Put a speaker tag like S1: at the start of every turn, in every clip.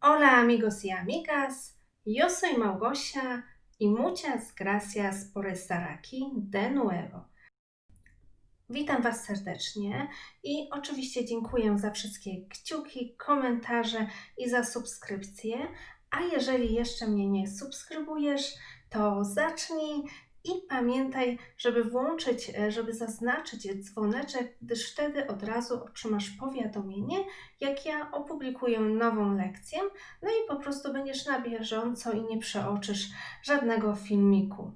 S1: Hola amigos y amigas, yo soy Małgosia y muchas gracias por estar aquí de nuevo. Witam Was serdecznie i oczywiście dziękuję za wszystkie kciuki, komentarze i za subskrypcję. A jeżeli jeszcze mnie nie subskrybujesz, to zacznij i pamiętaj, żeby włączyć, e, żeby zaznaczyć dzwoneczek, gdyż wtedy od razu otrzymasz powiadomienie, jak ja opublikuję nową lekcję, no i po prostu będziesz na bieżąco i nie przeoczysz żadnego filmiku.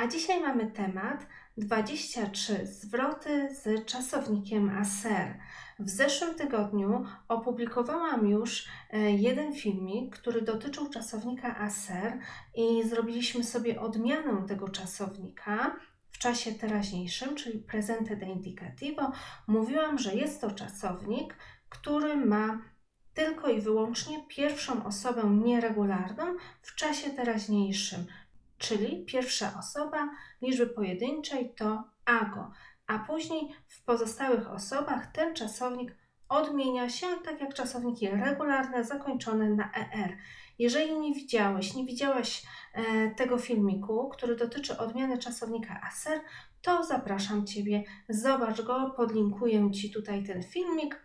S1: A dzisiaj mamy temat 23 zwroty z czasownikiem aser. W zeszłym tygodniu opublikowałam już e, jeden filmik, który dotyczył czasownika aser i zrobiliśmy sobie odmianę tego czasownika w czasie teraźniejszym, czyli presente indicativo. Mówiłam, że jest to czasownik, który ma tylko i wyłącznie pierwszą osobę nieregularną w czasie teraźniejszym, czyli pierwsza osoba liczby pojedynczej to ago, a później w pozostałych osobach ten czasownik odmienia się tak jak czasowniki regularne zakończone na er. Jeżeli nie widziałeś, nie widziałaś e, tego filmiku, który dotyczy odmiany czasownika aser, to zapraszam Ciebie, zobacz go, podlinkuję Ci tutaj ten filmik.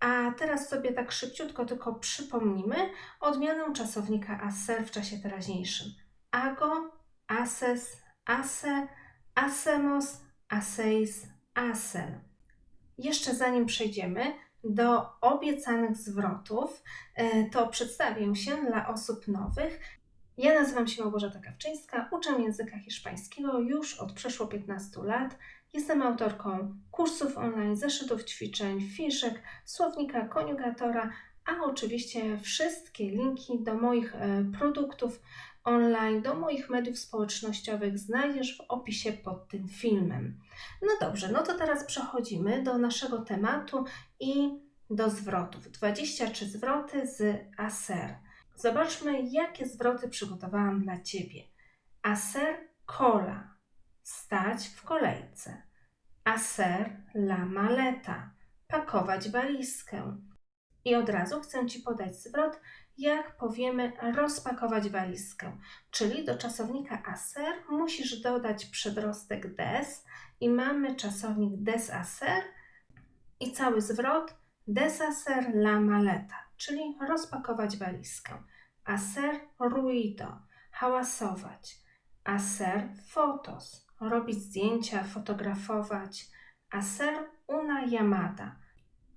S1: A teraz sobie tak szybciutko tylko przypomnimy odmianę czasownika aser w czasie teraźniejszym ago, ases, ase, asemos, aseis, asen. Jeszcze zanim przejdziemy do obiecanych zwrotów, e, to przedstawię się dla osób nowych. Ja nazywam się Małgorzata Kawczyńska, uczę języka hiszpańskiego już od przeszło 15 lat. Jestem autorką kursów online, zeszytów ćwiczeń, fiszek, słownika, koniugatora, a oczywiście wszystkie linki do moich e, produktów online, do moich mediów społecznościowych znajdziesz w opisie pod tym filmem. No dobrze, no to teraz przechodzimy do naszego tematu i do zwrotów. 23 zwroty z ASER. Zobaczmy, jakie zwroty przygotowałam dla Ciebie. ASER kola, stać w kolejce. ASER la maleta, pakować walizkę. I od razu chcę Ci podać zwrot, jak powiemy rozpakować walizkę. Czyli do czasownika aser musisz dodać przedrostek des i mamy czasownik des aser i cały zwrot des aser la maleta, czyli rozpakować walizkę. Aser ruido, hałasować. Aser fotos, robić zdjęcia, fotografować. Aser una llamada,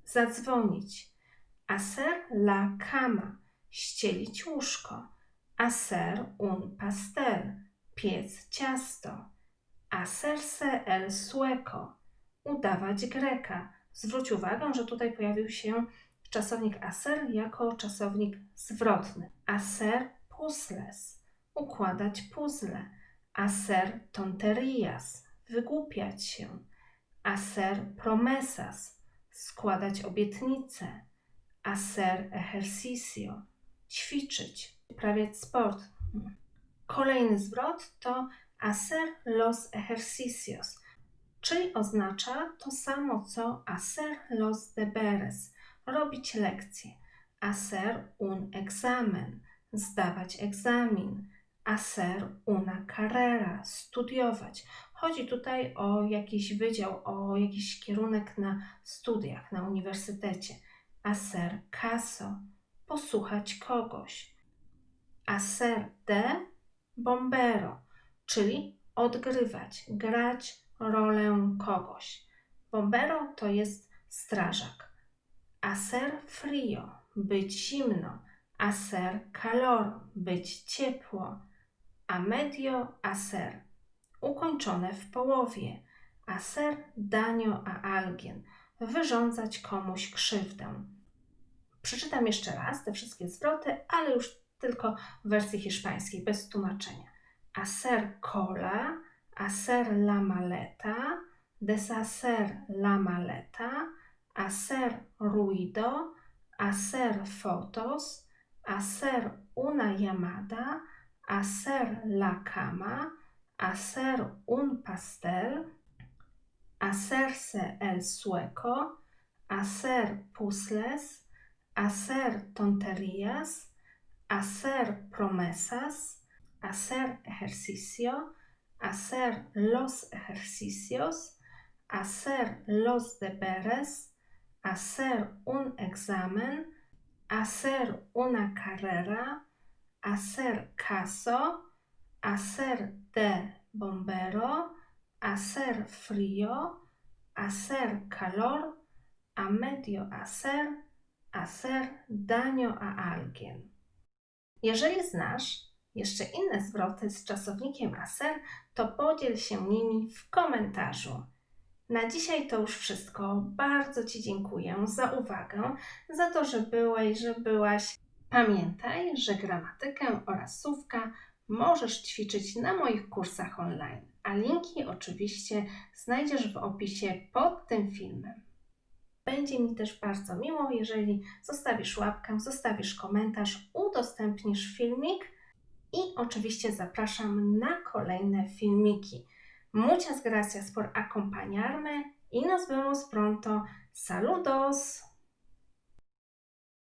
S1: zadzwonić Hacer la cama, ścielić łóżko. Hacer un pastel, piec ciasto. Hacerse el sueco, udawać greka. Zwróć uwagę, że tutaj pojawił się czasownik hacer jako czasownik zwrotny. Hacer puzzles, układać puzzle. Hacer tonterías, wygłupiać się. Hacer promesas, składać obietnice hacer ejercicio, ćwiczyć, uprawiać sport. Kolejny zwrot to hacer los ejercicios, czyli oznacza to samo co hacer los deberes, robić lekcje. Hacer un examen, zdawać egzamin. Hacer una carrera, studiować. Chodzi tutaj o jakiś wydział, o jakiś kierunek na studiach, na uniwersytecie hacer caso, posłuchać kogoś. Hacer de bombero, czyli odgrywać, grać rolę kogoś. Bombero to jest strażak. Hacer frio, być zimno. Hacer calor, być ciepło. A medio hacer, ukończone w połowie. Hacer daño a alguien, wyrządzać komuś krzywdę. Przeczytam jeszcze raz te wszystkie zwroty, ale już tylko w wersji hiszpańskiej, bez tłumaczenia. Hacer cola, hacer la maleta, deshacer la maleta, hacer ruido, hacer fotos, hacer una llamada, hacer la cama, hacer un pastel, hacerse el sueco, hacer puzzles, hacer tonterías, hacer promesas, hacer ejercicio, hacer los ejercicios, hacer los deberes, hacer un examen, hacer una carrera, hacer caso, hacer de bombero, hacer frío, hacer calor, a medio hacer, hacer daño a alguien. Jeżeli znasz jeszcze inne zwroty z czasownikiem hacer, to podziel się nimi w komentarzu. Na dzisiaj to już wszystko. Bardzo Ci dziękuję za uwagę, za to, że byłeś, że byłaś. Pamiętaj, że gramatykę oraz słówka możesz ćwiczyć na moich kursach online, a linki oczywiście znajdziesz w opisie pod tym filmem. Będzie mi też bardzo miło, jeżeli zostawisz łapkę, zostawisz komentarz, udostępnisz filmik i oczywiście zapraszam na kolejne filmiki. Muchas gracias por acompañarme y nos vemos pronto. Saludos!